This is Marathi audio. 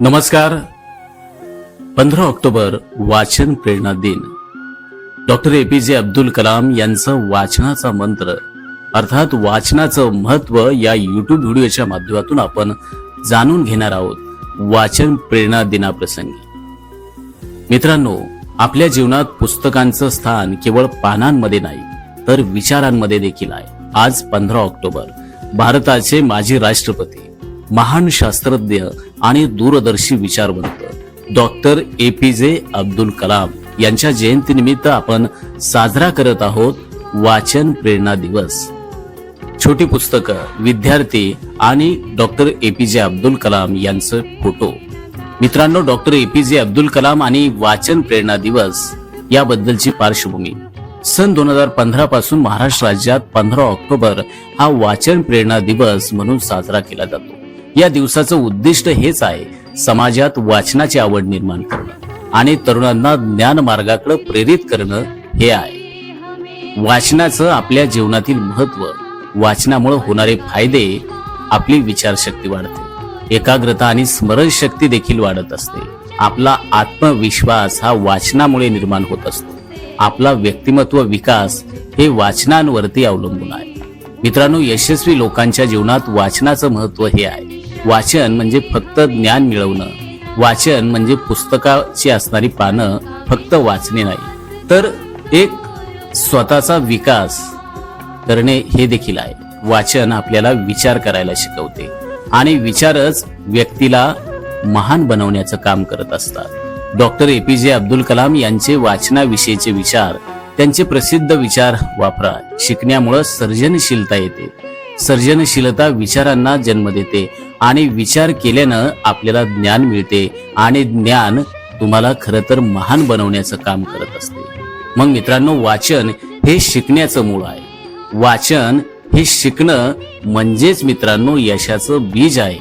नमस्कार. पंधरा ऑक्टोबर वाचन प्रेरणा दिन. डॉक्टर ए पी जे अब्दुल कलाम यांचं वाचनाचा मंत्र अर्थात वाचनाचं महत्त्व या युट्यूब व्हिडिओच्या माध्यमातून आपण जाणून घेणार आहोत वाचन प्रेरणा दिनाप्रसंगी. मित्रांनो आपल्या जीवनात पुस्तकांचं स्थान केवळ पानांमध्ये नाही तर विचारांमध्ये देखील आहे. आज पंधरा ऑक्टोबर भारताचे माजी राष्ट्रपती महान शास्त्रज्ञ आणि दूरदर्शी विचारवंत. डॉक्टर ए पी जे अब्दुल कलाम यांच्या जयंतीनिमित्त आपण साजरा करत आहोत वाचन प्रेरणा दिवस. छोटी पुस्तकं विद्यार्थी आणि डॉक्टर ए पी जे अब्दुल कलाम यांचं फोटो. मित्रांनो डॉक्टर ए पी जे अब्दुल कलाम आणि वाचन प्रेरणा दिवस याबद्दलची पार्श्वभूमी. सन दोन हजार पंधरा पासून महाराष्ट्र राज्यात पंधरा ऑक्टोबर हा वाचन प्रेरणा दिवस म्हणून साजरा केला जातो. या दिवसाचं उद्दिष्ट हेच आहे समाजात वाचनाची आवड निर्माण करणं आणि तरुणांना ज्ञान मार्गाकडे प्रेरित करणं हे आहे. वाचनाचं आपल्या जीवनातील महत्त्व वाचनामुळे होणारे फायदे आपली विचारशक्ती वाढते. एकाग्रता आणि स्मरणशक्ती देखील वाढत असते. आपला आत्मविश्वास हा वाचनामुळे निर्माण होत असतो. आपला व्यक्तिमत्व विकास हे वाचनांवरती अवलंबून आहे. मित्रांनो यशस्वी लोकांच्या जीवनात वाचनाचं महत्त्व हे आहे. वाचन म्हणजे फक्त ज्ञान मिळवणं. वाचन म्हणजे पुस्तकाची असणारी पानं फक्त वाचणे नाही. तर एक स्वतःचा विकास करणे हे देखील आहे. वाचन आपल्याला विचार करायला शिकवते आणि विचारच व्यक्तीला महान बनवण्याचं काम करत असतात. डॉक्टर ए पी जे अब्दुल कलाम यांचे वाचनाविषयीचे विचार त्यांचे प्रसिद्ध विचार वापरा. शिकण्यामुळं सर्जनशीलता येते. सर्जनशीलता विचारांना जन्म देते आणि विचार केल्यानं आपल्याला ज्ञान मिळते आणि ज्ञान तुम्हाला खरं तर महान बनवण्याचं काम करत असते. मग मित्रांनो वाचन हे शिकण्याचं मूळ आहे. वाचन हे शिकणं म्हणजेच मित्रांनो यशाचं बीज आहे.